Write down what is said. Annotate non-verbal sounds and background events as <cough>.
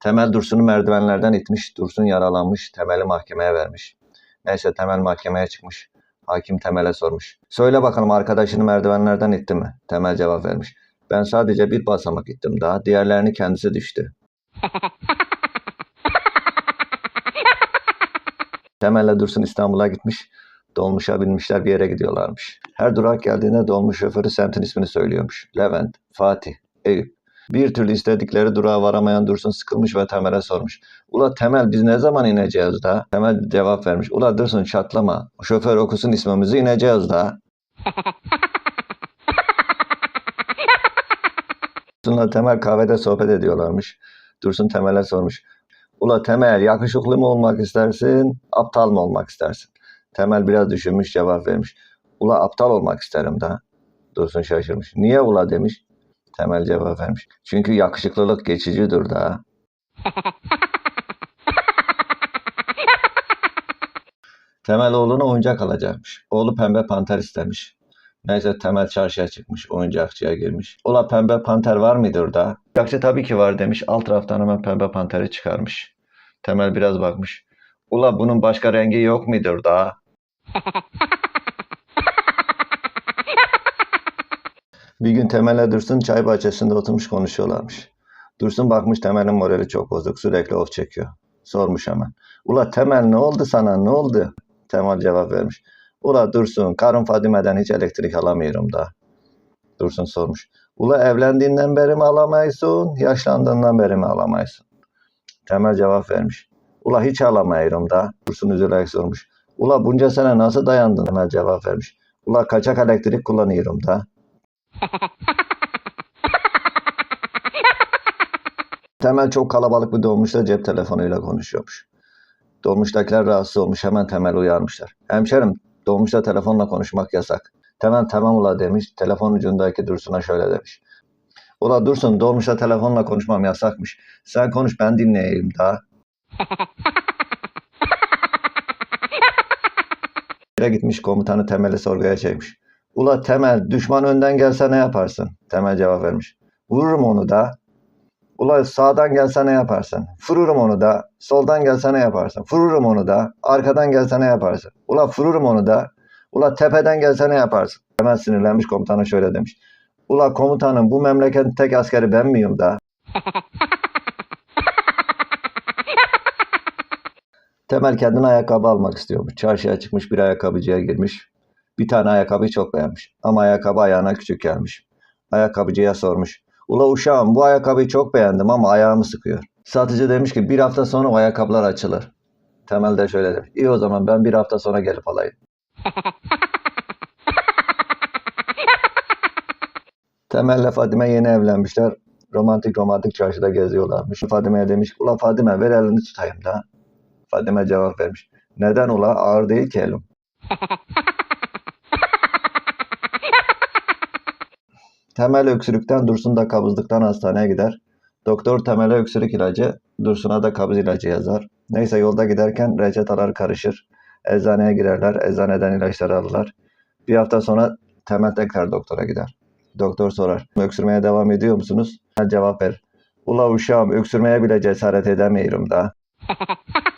Temel Dursun'u merdivenlerden itmiş. Dursun yaralanmış. Temel'i mahkemeye vermiş. Neyse Temel mahkemeye çıkmış. Hakim Temel'e sormuş. Söyle bakalım arkadaşını merdivenlerden itti mi? Temel cevap vermiş. Ben sadece bir basamak ittim daha. Diğerlerini kendisi düştü. <laughs> Temel'le Dursun İstanbul'a gitmiş. Dolmuşa binmişler bir yere gidiyorlarmış. Her durak geldiğinde dolmuş şoförü semtin ismini söylüyormuş. Levent, Fatih, Eyüp. Bir türlü istedikleri durağa varamayan Dursun sıkılmış ve Temel'e sormuş. Ula Temel biz ne zaman ineceğiz da? Temel cevap vermiş. Ula Dursun çatlama. Şoför okusun ismimizi ineceğiz da. <laughs> Dursun'la Temel kahvede sohbet ediyorlarmış. Dursun Temel'e sormuş. Ula Temel yakışıklı mı olmak istersin, aptal mı olmak istersin? Temel biraz düşünmüş cevap vermiş. Ula aptal olmak isterim da. Dursun şaşırmış. Niye ula demiş. Temel cevap vermiş. Çünkü yakışıklılık geçicidir da. <laughs> Temel oğluna oyuncak alacakmış. Oğlu pembe panter istemiş. Neyse Temel çarşıya çıkmış. Oyuncakçıya girmiş. Ula pembe panter var mıdır da? Oyuncakçı tabii ki var demiş. Alt raftan hemen pembe panteri çıkarmış. Temel biraz bakmış. Ula bunun başka rengi yok mudur da? <laughs> Bir gün Temel'le Dursun çay bahçesinde oturmuş konuşuyorlarmış. Dursun bakmış Temel'in morali çok bozuk. Sürekli of çekiyor. Sormuş hemen. Ula Temel ne oldu sana ne oldu? Temel cevap vermiş. Ula Dursun karım Fadime'den hiç elektrik alamıyorum da. Dursun sormuş. Ula evlendiğinden beri mi alamayısın, yaşlandığından beri mi alamayısın? Temel cevap vermiş. Ula hiç alamayırım da. Dursun üzülerek sormuş. Ula bunca sene nasıl dayandın? Temel cevap vermiş. Ula kaçak elektrik kullanıyorum da. <laughs> Temel çok kalabalık bir dolmuşta cep telefonuyla konuşuyormuş. Dolmuştakiler rahatsız olmuş hemen Temel uyarmışlar. Hemşerim dolmuşta telefonla konuşmak yasak. Temel tamam ula demiş. Telefon ucundaki Dursun'a şöyle demiş. Ula Dursun dolmuşta telefonla konuşmam yasakmış. Sen konuş ben dinleyeyim daha. <laughs> Gitmiş komutanı Temel'i sorguya çekmiş. Ula Temel düşman önden gelse ne yaparsın? Temel cevap vermiş. Vururum onu da. Ula sağdan gelse ne yaparsın? Fururum onu da. Soldan gelse ne yaparsın? Fururum onu da. Arkadan gelse ne yaparsın? Ula fururum onu da. Ula tepeden gelse ne yaparsın? Hemen sinirlenmiş komutana şöyle demiş. Ula komutanım bu memleketin tek askeri ben miyim da? <laughs> Temel kendine ayakkabı almak istiyormuş. Çarşıya çıkmış bir ayakkabıcıya girmiş. Bir tane ayakkabıyı çok beğenmiş. Ama ayakkabı ayağına küçük gelmiş. Ayakkabıcıya sormuş. Ula uşağım bu ayakkabıyı çok beğendim ama ayağımı sıkıyor. Satıcı demiş ki bir hafta sonra o ayakkabılar açılır. Temel de şöyle demiş. İyi o zaman ben bir hafta sonra gelip alayım. <laughs> Temel'le Fadime yeni evlenmişler. Romantik romantik çarşıda geziyorlarmış. Fadime'ye demiş ula Fadime ver elini tutayım da. Fadime cevap vermiş. Neden ula ağır değil ki elim. <laughs> Temel öksürükten Dursun da kabızlıktan hastaneye gider. Doktor Temel'e öksürük ilacı, Dursun'a da kabız ilacı yazar. Neyse yolda giderken reçeteler karışır. Eczaneye girerler, eczaneden ilaçları alırlar. Bir hafta sonra Temel tekrar doktora gider. Doktor sorar, öksürmeye devam ediyor musunuz? Temel cevap verir. Ula uşağım öksürmeye bile cesaret edemiyorum da. <laughs>